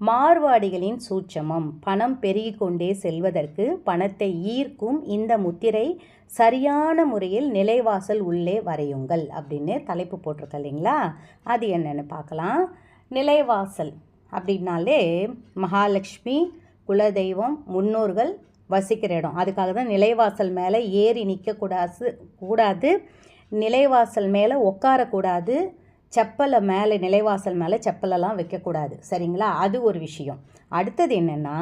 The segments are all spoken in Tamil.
மார்வாடிகளின் சூட்சமம். பணம் பெருகிக் கொண்டே செல்வதற்கு பணத்தை ஈர்க்கும் இந்த முத்திரை சரியான முறையில் நிலைவாசல் உள்ளே வரையுங்கள் அப்படின்னு தலைப்பு போட்டிருக்க இல்லைங்களா? அது என்னென்னு பார்க்கலாம். நிலைவாசல் அப்படின்னாலே மகாலட்சுமி குலதெய்வம் முன்னோர்கள் வசிக்கிற இடம். அதுக்காக தான் நிலைவாசல் மேலே ஏறி நிற்கக்கூடாது கூடாது. நிலைவாசல் மேலே உட்காரக்கூடாது. செப்பலை மேலே நிலைவாசல் மேலே செப்பலெல்லாம் வைக்கக்கூடாது. சரிங்களா? அது ஒரு விஷயம். அடுத்தது என்னென்னா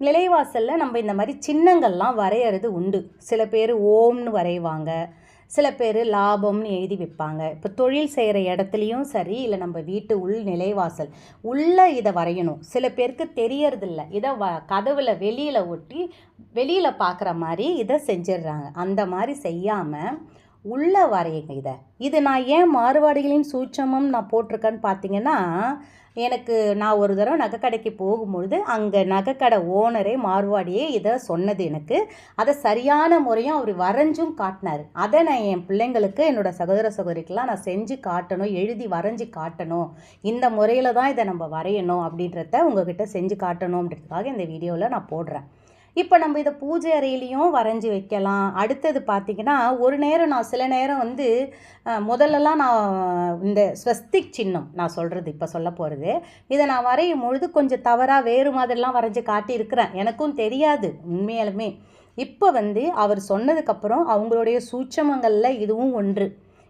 நிலைவாசலில் நம்ம இந்த மாதிரி சின்னங்கள்லாம் வரைகிறது உண்டு. சில பேர் ஓம்னு வரைவாங்க. சில பேர் லாபம்னு எழுதி வைப்பாங்க. இப்போ தொழில் செய்கிற இடத்துலையும் சரி இல்லை நம்ம வீட்டு உள் நிலைவாசல் உள்ளே இதை வரையணும். சில பேருக்கு தெரியறதில்ல. இதை வ கதவில் வெளியில் ஒட்டி வெளியில் பார்க்குற மாதிரி இதை செஞ்சிடுறாங்க. அந்த மாதிரி செய்யாமல் உள்ளே வரையுங்க இதை இது நான் ஏன் மாறுபாடுகளின் சூட்சமம் நான் போட்டிருக்கேன்னு பார்த்தீங்கன்னா எனக்கு நான் ஒரு தடவை நகைக்கடைக்கு போகும்பொழுது அங்கே நகைக்கடை ஓனரே மாறுபாடியே இதை சொன்னது எனக்கு. அதை சரியான முறையும் அவர் வரைஞ்சும் காட்டினார். அதை நான் என் பிள்ளைங்களுக்கு என்னோடய சகோதர சகோதரிக்கெலாம் நான் செஞ்சு காட்டணும் எழுதி வரைஞ்சி காட்டணும். இந்த முறையில் தான் இதை நம்ம வரையணும் அப்படின்றத உங்ககிட்ட செஞ்சு காட்டணும் அப்படின்றதுக்காக இந்த வீடியோவில் நான் போடுறேன். இப்போ நம்ம இதை பூஜை அறையிலையும் வரைஞ்சி வைக்கலாம். அடுத்தது பார்த்திங்கன்னா ஒரு நேரம் நான் சில நேரம் வந்து முதல்லலாம் நான் இந்த ஸ்வஸ்திக் சின்னம் நான் சொல்கிறது இப்போ சொல்ல போகிறது இதை நான் வரையும் பொழுது கொஞ்சம் தவறாக வேறு மாதிரிலாம் வரைஞ்சி காட்டியிருக்கிறேன். எனக்கும் தெரியாது உண்மையாலுமே. இப்போ வந்து அவர் சொன்னதுக்கப்புறம் அவங்களுடைய சூட்சமங்களில் இதுவும் ஒன்று.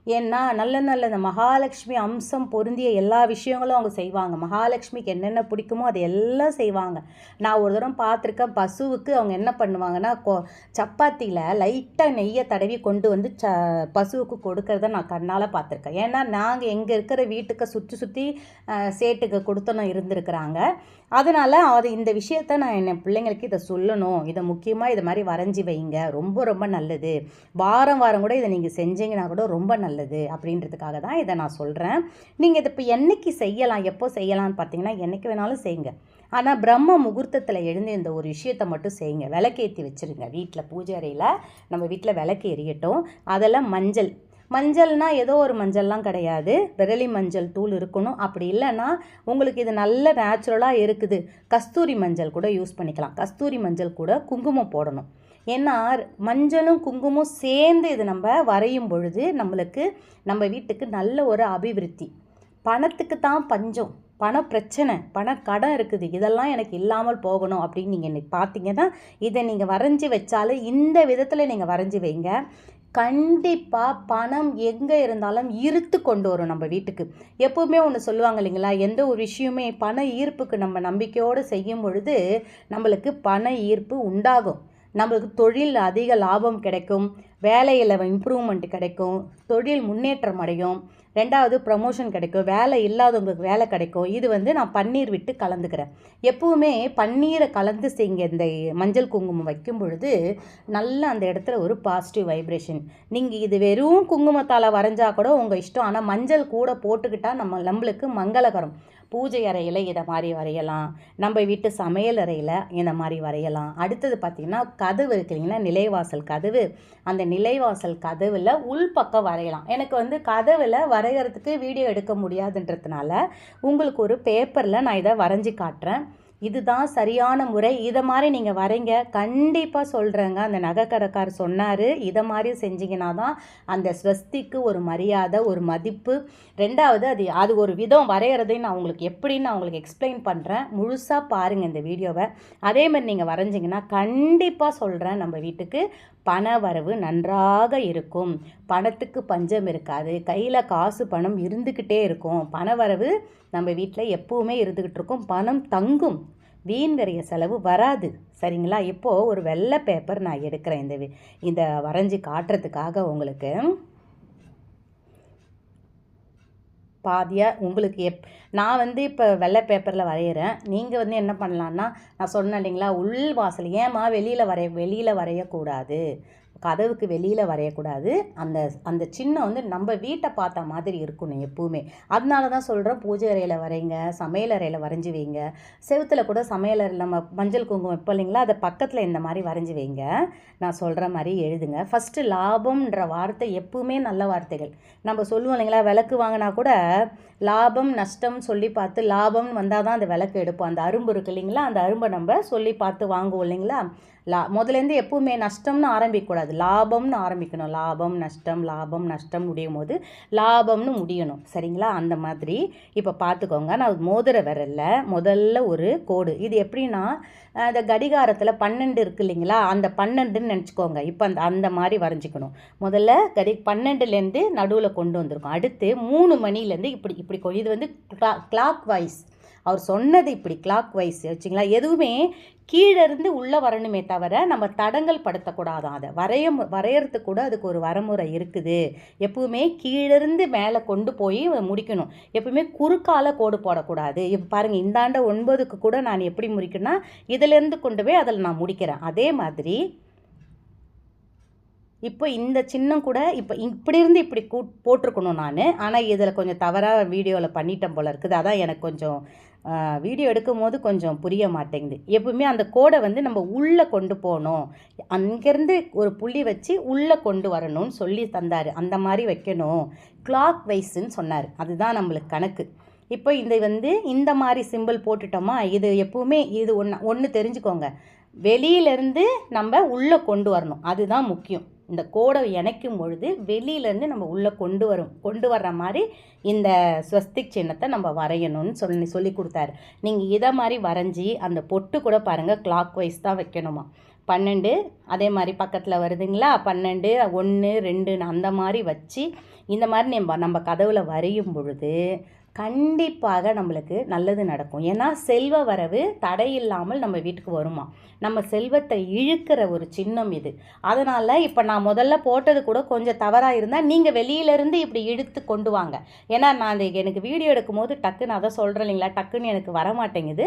ஏன்னா நல்ல நல்ல இந்த மகாலட்சுமி அம்சம் பொருந்திய எல்லா விஷயங்களும் அவங்க செய்வாங்க. மகாலட்சுமிக்கு என்னென்ன பிடிக்குமோ அது எல்லாம் செய்வாங்க. நான் ஒரு தரம் பார்த்துருக்கேன் பசுவுக்கு அவங்க என்ன பண்ணுவாங்கன்னா கொ சப்பாத்தியில் லைட்டாக நெய்யை தடவி கொண்டு வந்து ச பசுவுக்கு கொடுக்கறத நான் கண்ணால் பார்த்துருக்கேன். ஏன்னா நாங்கள் எங்கே இருக்கிற வீட்டுக்கு சுற்றி சுற்றி சேட்டுக்கு கொடுத்தனும் இருந்திருக்கிறாங்க. அதனால் அது இந்த விஷயத்த நான் என் பிள்ளைங்களுக்கு இதை சொல்லணும். இதை முக்கியமாக இதை மாதிரி வரைஞ்சி வைங்க. ரொம்ப ரொம்ப நல்லது. வாரம் வாரம் கூட இதை நீங்கள் செஞ்சீங்கன்னா கூட ரொம்ப நல்லது. நல்லது அப்படின்றதுக்காக தான் இதை நான் சொல்கிறேன் நீங்கள் இதை இப்போ என்றைக்கு செய்யலாம் எப்போ செய்யலாம்னு பார்த்தீங்கன்னா என்றைக்கு வேணாலும் செய்யுங்க. ஆனால் பிரம்ம முகூர்த்தத்தில் எழுந்து இந்த ஒரு விஷயத்தை மட்டும் செய்யுங்க. விளக்கேற்றி வச்சுருங்க. வீட்டில் பூஜை அறையில் நம்ம வீட்டில் விளக்கு எரியட்டும். அதெல்லாம் மஞ்சள். மஞ்சள்னா ஏதோ ஒரு மஞ்சள்லாம் கிடையாது. விரலி மஞ்சள் தூள் இருக்கணும். அப்படி இல்லைன்னா உங்களுக்கு இது நல்ல நேச்சுரலாக இருக்குது. கஸ்தூரி மஞ்சள் கூட யூஸ் பண்ணிக்கலாம். கஸ்தூரி மஞ்சள் கூட குங்குமம் போடணும். ஏன்னா மஞ்சளும் குங்குமம் சேர்ந்து இது நம்ம வரையும் பொழுது நம்மளுக்கு நம்ம வீட்டுக்கு நல்ல ஒரு அபிவிருத்தி. பணத்துக்கு தான் பஞ்சம். பண பிரச்சனை பண கடன் இருக்குது. இதெல்லாம் எனக்கு இல்லாமல் போகணும் அப்படின்னு நீங்கள் இன்னைக்கு பார்த்தீங்கன்னா இதை நீங்கள் வரைஞ்சி வச்சாலும் இந்த விதத்தில் நீங்கள் வரைஞ்சி வைங்க. கண்டிப்பாக பணம் எங்கே இருந்தாலும் இருத்து கொண்டு வரும் நம்ம வீட்டுக்கு. எப்போவுமே ஒன்று சொல்லுவாங்க இல்லைங்களா? எந்த ஒரு விஷயமே பண ஈர்ப்புக்கு நம்ம நம்பிக்கையோடு செய்யும் பொழுது நம்மளுக்கு பண ஈர்ப்பு உண்டாகும். நம்மளுக்கு தொழில் அதிக லாபம் கிடைக்கும் வேலையில் இம்ப்ரூவ்மெண்ட் கிடைக்கும் தொழில் முன்னேற்றம் அடையும். ரெண்டாவது ப்ரமோஷன் கிடைக்கும் வேலை இல்லாதவங்களுக்கு வேலை கிடைக்கும். இது வந்து நான் பன்னீர் விட்டு கலந்துக்கிறேன். எப்பவுமே பன்னீரை கலந்து செய்யுங்க இந்த மஞ்சள் குங்குமம் வைக்கும் பொழுது நல்லா அந்த இடத்துல ஒரு பாசிட்டிவ் வைப்ரேஷன் நீங்கள் இது வெறும் குங்குமத்தால் வரைஞ்சால் கூட உங்கள் இஷ்டம். ஆனால் மஞ்சள் கூட போட்டுக்கிட்டால் நம்ம நம்மளுக்கு மங்களகரம். பூஜை அறையில் இதை மாதிரி வரையலாம். நம்ம வீட்டு சமையல் அறையில் இந்த மாதிரி வரையலாம். அடுத்தது பார்த்திங்கன்னா கதவு இருக்கிறீங்கன்னா நிலைவாசல் கதவு. அந்த நிலைவாசல் கதவில் உள்பக்கம் வரையலாம். எனக்கு வந்து கதவில் வரைகிறதுக்கு வீடியோ எடுக்க முடியாதுன்றதுனால உங்களுக்கு ஒரு பேப்பரில் நான் இதை வரைஞ்சி காட்டுறேன். இதுதான் சரியான முறை. இதை மாதிரி நீங்கள் வரைங்க. கண்டிப்பாக சொல்கிறேங்க அந்த நகைக்கடைக்கார் சொன்னார். இதை மாதிரி செஞ்சிங்கன்னா தான் அந்த ஸ்வஸ்திக்கு ஒரு மரியாதை ஒரு மதிப்பு. ரெண்டாவது அது அது ஒரு விதம் வரைகிறதையும் நான் உங்களுக்கு எப்படின்னு நான் உங்களுக்கு எக்ஸ்பிளைன் பண்ணுறேன் முழுசாக பாருங்கள் இந்த வீடியோவை. அதே மாதிரி நீங்கள் வரைஞ்சிங்கன்னா கண்டிப்பாக சொல்கிறேன் நம்ம வீட்டுக்கு பண வரவு நன்றாக இருக்கும். பணத்துக்கு பஞ்சம் இருக்காது. கையில் காசு பணம் இருந்துக்கிட்டே இருக்கும். பண வரவு நம்ம வீட்டில் எப்போவுமே இருந்துக்கிட்டு இருக்கும். பணம் தங்கும். வீண் வரைய செலவு வராது. சரிங்களா? இப்போது ஒரு வெள்ளை பேப்பர் நான் எடுக்கிறேன். இந்த இந்த வரைஞ்சி காட்டுறதுக்காக உங்களுக்கு. பாதியாக உங்களுக்கு எப் நான் வந்து இப்போ வெள்ளை பேப்பரில் வரைகிறேன் நீங்கள் வந்து என்ன பண்ணலான்னா நான் சொன்னேன் இல்லைங்களா? உள் வாசல் ஏமா வெளியில் வரைய வெளியில் வரையக்கூடாது. கதவுக்கு வெளியில் வரையக்கூடாது. அந்த அந்த சின்னம் வந்து நம்ம வீட்டை பார்த்த மாதிரி இருக்கணும் எப்பவுமே. அதனால தான் சொல்கிறோம் பூஜை அறையில் வரைங்க சமையல் அறையில் வரைஞ்சி வைங்க. செவத்தில் கூட சமையல் அறையில் நம்ம மஞ்சள் குங்குமம் வைப்போம் இல்லைங்களா அதை பக்கத்தில் இந்த மாதிரி வரைஞ்சி வைங்க. நான் சொல்கிற மாதிரி எழுதுங்க. ஃபஸ்ட்டு லாபம்ன்ற வார்த்தை எப்பவுமே நல்ல வார்த்தைகள். நம்ம சொல்லுவோம் இல்லைங்களா விளக்கு வாங்கினா கூட லாபம் நஷ்டம் சொல்லி பார்த்து லாபம்னு வந்தால் தான் அந்த விளக்கு எடுப்போம். அந்த அரும்பு இருக்கு இல்லைங்களா அந்த அரும்பை நம்ம சொல்லி பார்த்து வாங்குவோம் இல்லைங்களா? லா முதலேருந்து எப்பவுமே நஷ்டம்னு ஆரம்பிக்கக்கூடாது. லாபம்னு ஆரம்பிக்கணும். லாபம் நஷ்டம் லாபம் நஷ்டம் முடியும் போது லாபம்னு முடியணும். சரிங்களா? அந்த மாதிரி. இப்போ பார்த்துக்கோங்க நான் மோதிர விரலில் முதல்ல ஒரு கோடு. இது எப்படின்னா அந்த கடிகாரத்தில் பன்னெண்டு இருக்கு இல்லைங்களா? அந்த பன்னெண்டுன்னு நினச்சிக்கோங்க. இப்போ அந்த அந்த மாதிரி வரைஞ்சிக்கணும். முதல்ல கடி பன்னெண்டுலேருந்து நடுவில் கொண்டு வந்திருக்கோம். அடுத்து மூணு மணிலேருந்து இப்படி இப்படி கொ- இது வந்து கிளாக் வைஸ். அவர் சொன்னது இப்படி கிளாக் வைஸ் வச்சுங்களா? எதுவுமே கீழே இருந்து உள்ளே வரணுமே தவிர நம்ம தடங்கல் படுத்தக்கூடாதான் அதை வரைய வரையறதுக்கு கூட அதுக்கு ஒரு வரமுறை இருக்குது. எப்பவுமே கீழிருந்து மேலே கொண்டு போய் முடிக்கணும். எப்பவுமே குறுக்கால கோடு போடக்கூடாது. இப்போ பாருங்கள் இந்தாண்ட ஒன்பதுக்கு கூட நான் எப்படி முடிக்கணும்னா இதிலேருந்து கொண்டு போய் அதில் நான் முடிக்கிறேன். அதே மாதிரி இப்போ இந்த சின்னம் கூட இப்போ இப்படி இருந்து இப்படி கூ போட்டிருக்கணும் நான். ஆனால் இதில் கொஞ்சம் தவறாக வீடியோவில் பண்ணிட்டேன் போல இருக்குது. அதான் எனக்கு கொஞ்சம் வீடியோ எடுக்கும் போது கொஞ்சம் புரிய மாட்டேங்குது. எப்பவுமே அந்த கோடை வந்து நம்ம உள்ளே கொண்டு போகணும். அங்கேருந்து ஒரு புள்ளி வச்சு உள்ளே கொண்டு வரணும்னு சொல்லி தந்தார். அந்த மாதிரி வைக்கணும். கிளாக் வைஸ்ன்னு சொன்னார். அதுதான் நம்மளுக்கு கணக்கு. இப்போ இந்த வந்து இந்த மாதிரி சிம்பிள் போட்டுட்டோமா இது எப்பவுமே இது ஒன்று ஒன்று தெரிஞ்சுக்கோங்க. வெளியிலேருந்து நம்ம உள்ளே கொண்டு வரணும். அதுதான் முக்கியம். இந்த கோடை இணைக்கும் பொழுது வெளியிலேருந்து நம்ம உள்ளே கொண்டு வரும். கொண்டு வர்ற மாதிரி இந்த ஸ்வஸ்திக் சின்னத்தை நம்ம வரையணும்னு சொல்லி சொல்லி கொடுத்தாரு. நீங்கள் இதை மாதிரி வரைஞ்சி அந்த பொட்டு கூட பாருங்கள் கிளாக் வைஸ் தான் வைக்கணுமா. பன்னெண்டு அதே மாதிரி பக்கத்தில் வருதுங்களா? பன்னெண்டு ஒன்று ரெண்டுன்னு அந்த மாதிரி வச்சு இந்த மாதிரி நம்ம நம்ம கதவில் வரையும் பொழுது கண்டிப்பாக நம்மளுக்கு நல்லது நடக்கும். ஏன்னா செல்வ வரவு தடையில்லாமல் நம்ம வீட்டுக்கு வருமா? நம்ம செல்வத்தை இழுக்கிற ஒரு சின்னம் இது. அதனால் இப்போ நான் முதல்ல போட்டது கூட கொஞ்சம் தவறாக இருந்தால் நீங்கள் வெளியிலேருந்து இப்படி இழுத்து கொண்டு வாங்க. ஏன்னா நான் அந்த எனக்கு வீடியோ எடுக்கும் போது டக்குன்னு அதை சொல்கிறேன் இல்லைங்களா? டக்குன்னு எனக்கு வர மாட்டேங்குது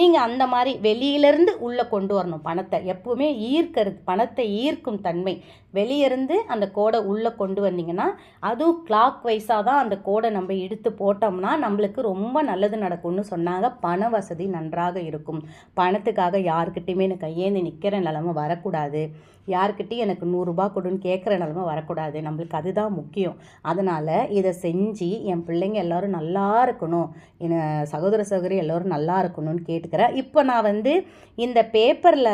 நீங்கள் அந்த மாதிரி வெளியிலேருந்து உள்ளே கொண்டு வரணும். பணத்தை எப்பவுமே ஈர்க்கிறது பணத்தை ஈர்க்கும் தன்மை. வெளியிருந்து அந்த கோடை உள்ளே கொண்டு வந்தீங்கன்னா அதுவும் கிளாக் வைஸாக தான் அந்த கோடை நம்ம இழுத்து போட்டோம்னா நம்மளுக்கு ரொம்ப நல்லது நடக்கும்னு சொன்னாங்க. பண வசதி நன்றாக இருக்கும். பணத்துக்காக யாருக்கிட்டையுமே எனக்கு கையேந்து நிற்கிற நிலமை வரக்கூடாது. யாருக்கிட்டையும் எனக்கு நூறுரூபா கொடுன்னு கேட்குற நிலமை வரக்கூடாது. நம்மளுக்கு அதுதான் முக்கியம். அதனால் இதை செஞ்சு என் பிள்ளைங்க எல்லோரும் நல்லா இருக்கணும். என் சகோதர சகோதரி எல்லோரும் நல்லா இருக்கணும்னு கேட்டுக்கிறேன் இப்போ நான் வந்து இந்த பேப்பரில்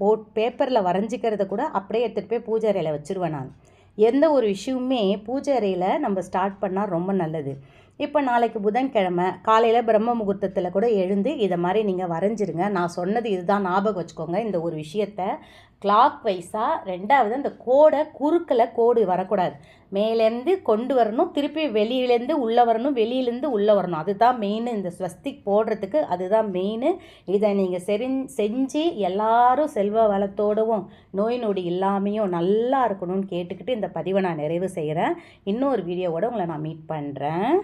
போட் பேப்பரில் வரைஞ்சிக்கிறத கூட அப்படியே எடுத்துகிட்டு போய் பூஜை அறையில் வச்சுருவேன் நான். எந்த ஒரு விஷயமுமே பூஜை அறையில் நம்ம ஸ்டார்ட் பண்ணால் ரொம்ப நல்லது. இப்போ நாளைக்கு புதன்கிழமை காலையில் பிரம்ம முகூர்த்தத்தில் கூட எழுந்து இதை மாதிரி நீங்கள் வரைஞ்சிருங்க. நான் சொன்னது இதுதான் ஞாபகம் வச்சுக்கோங்க. இந்த ஒரு விஷயத்த கிளாக் வைஸாக ரெண்டாவது அந்த கோடை குறுக்கில் கோடு வரக்கூடாது. மேலேருந்து கொண்டு வரணும் திருப்பி வெளியிலேருந்து உள்ளே வரணும் வெளியிலேருந்து உள்ளே வரணும். அதுதான் மெயின் இந்த ஸ்வஸ்திக் போடுறதுக்கு அதுதான் மெயின் இதை நீங்கள் செரி செஞ்சு எல்லாரும் செல்வ வளத்தோடவும் நோய் நொடி இல்லாமையும் நல்லா இருக்கணும்னு கேட்டுக்கிட்டு இந்த பதிவை நான் நிறைவு செய்கிறேன் இன்னொரு வீடியோவோட உங்களை நான் மீட் பண்ணுறேன்